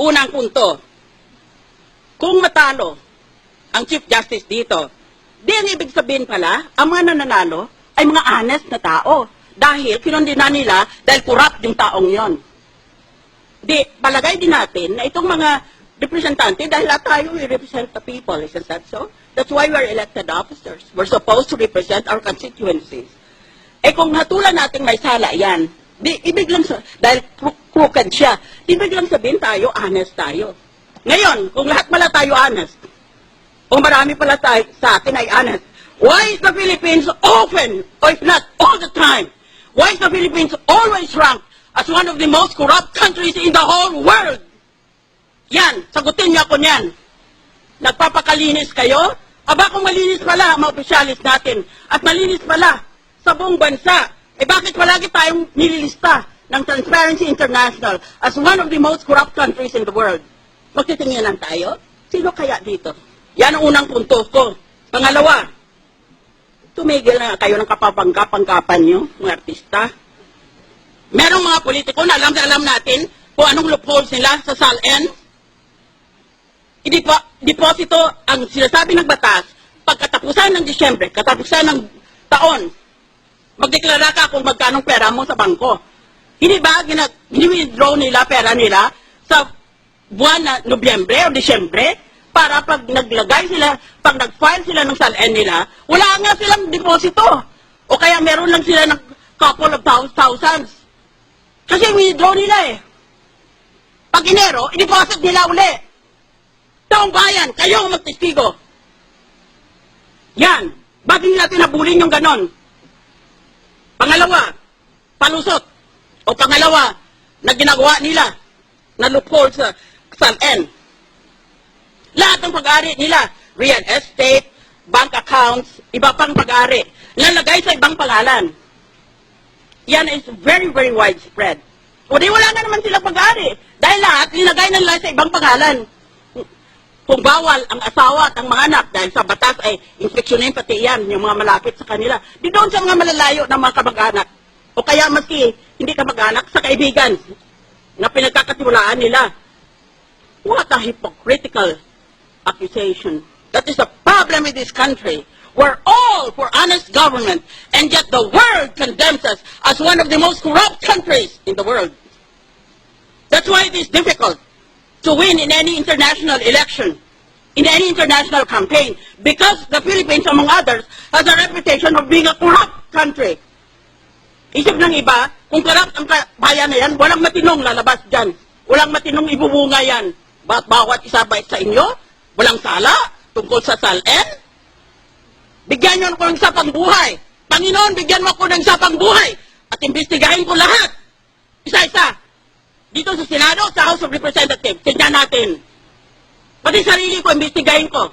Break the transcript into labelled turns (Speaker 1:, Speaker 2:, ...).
Speaker 1: Unang punto, kung matalo ang Chief Justice dito, di ang ibig sabihin pala, ang mga nananalo ay mga honest na tao. Dahil kinundina nila dahil corrupt yung taong yon. Di, palagay din natin na itong mga representante, dahil lahat tayo, we represent the people, isn't that so? That's why we're elected officers. We're supposed to represent our constituencies. Eh kung hatulan natin may sala yan, di, ibig lang sa, dahil crooked siya, ibig lang sabihin tayo, honest tayo. Ngayon, kung lahat pala tayo honest, o marami pala tayo sa atin ay honest, why is the Philippines often, or if not all the time, why is the Philippines always ranked as one of the most corrupt countries in the whole world? Yan, sagutin niyo ako niyan. Nagpapakalinis kayo? Aba kung malinis pala mga opisyalis natin at malinis pala sa buong bansa, eh bakit palagi tayong nililista ng Transparency International as one of the most corrupt countries in the world? Magtitinginan tayo? Sino kaya dito? Yan ang unang punto ko. Pangalawa, tumigil na kayo ng kapapangkapangkapan nyo, mga artista. Merong mga politiko na alam na alam natin kung anong loopholes nila sa SALN. Idipo, deposito ang sinasabi ng batas pagkatapusan ng Disyembre, katapusan ng taon, magdeklara ka kung magkanong pera mo sa bangko. Hindi ba gina- withdraw nila pera nila sa buwan na Nobyembre o Disyembre para pag naglagay sila, pag nag-file sila ng SALN nila, wala nga silang deposito. O kaya meron lang sila ng couple of thou- thousands. Kasi withdraw nila eh. Pag Enero, i-deposit nila uli. Taong bayan, kayo ang magtestigo. Yan. Bakit nila tinabulin yung ganon? Pangalawa, palusot. O pangalawa, na ginagawa nila na loophole sa SALN. Lahat ng pag-ari nila, real estate, bank accounts, iba pang pag-ari, nalagay sa ibang pangalan. Yan is very, very widespread. O di wala na naman sila pag-ari. Dahil lahat, linagay na nila sa ibang pangalan. Kung bawal ang asawa at ang mga anak dahil sa batas ay inspeksyonin pati yan, yung mga malapit sa kanila. Di doon sa mga malalayo ng mga kamag-anak. O kaya maski hindi kamag-anak, sa kaibigan na pinagkakatiwalaan nila. What a hypocritical accusation. That is the problem with this country. We're all for honest government, and yet the world condemns us as one of the most corrupt countries in the world. That's why it is difficult to win in any international election, in any international campaign, because the Philippines, among others, has a reputation of being a corrupt country. Isip ng iba, kung corrupt ang bayan na yan, walang matinong lalabas dyan. Walang matinong ibubunga yan. Ba't bawat isa ba sa inyo? Walang sala tungkol sa SALN? Bigyan niyo ako ng sapang buhay. Panginoon, bigyan mo ako ng sapang buhay. At imbestigahin ko lahat. Isa-isa. Dito sa Senado, sa House of Representatives, tignan natin. Pati sarili ko, imbestigahin ko.